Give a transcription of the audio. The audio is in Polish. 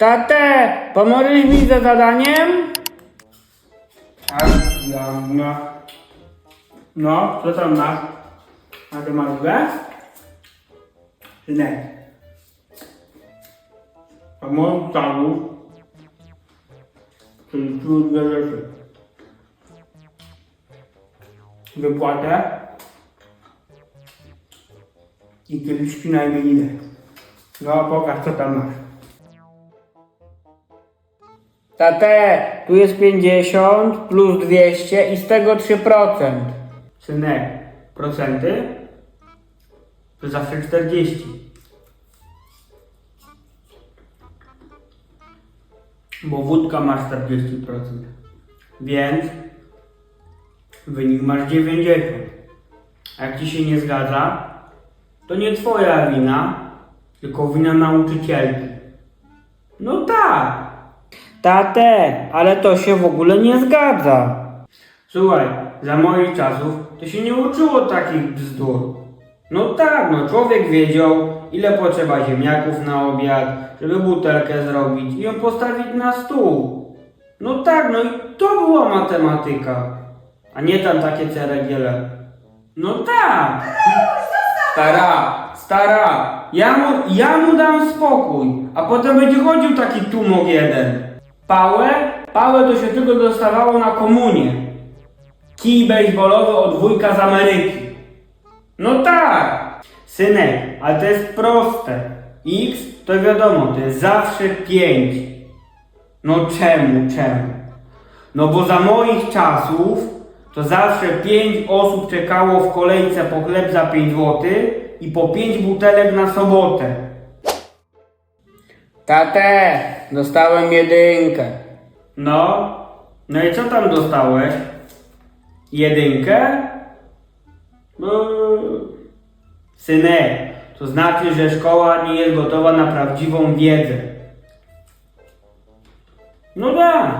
Tate, pomożesz mi ze zadaniem? Tak, ja, no. No, co tam masz? Matematykę? Synek. A moim stawu, czyli tu dwie rzeczy. Wypłatę i kieliszki na imieniny. No, pokaż co tam masz. Tate, tu jest 50 plus 200 i z tego 3%. Synek, procenty to zawsze 40. Bo wódka ma 40%. Więc wynik masz 90. A jak ci się nie zgadza, to nie twoja wina, tylko wina nauczycielki. No tak. Tate, ale to się w ogóle nie zgadza. Słuchaj, za moich czasów to się nie uczyło takich bzdur. No tak, no człowiek wiedział, ile potrzeba ziemniaków na obiad, żeby butelkę zrobić i ją postawić na stół. No tak, no i to była matematyka, a nie tam takie ceregiele. No tak. Stara, stara, ja mu, ja mu dam spokój, a potem będzie chodził taki tumok jeden. Pałę? Pałę to się tylko dostawało na komunie. Kij baseballowy od wujka z Ameryki. No tak, synek, ale to jest proste. X to wiadomo, to jest zawsze 5. No czemu, czemu? No bo za moich czasów to zawsze 5 osób czekało w kolejce po chleb za 5 zł i po 5 butelek na sobotę. Tate, dostałem jedynkę. No, no i co tam dostałeś? Jedynkę? No, synek, to znaczy, że szkoła nie jest gotowa na prawdziwą wiedzę. No tak,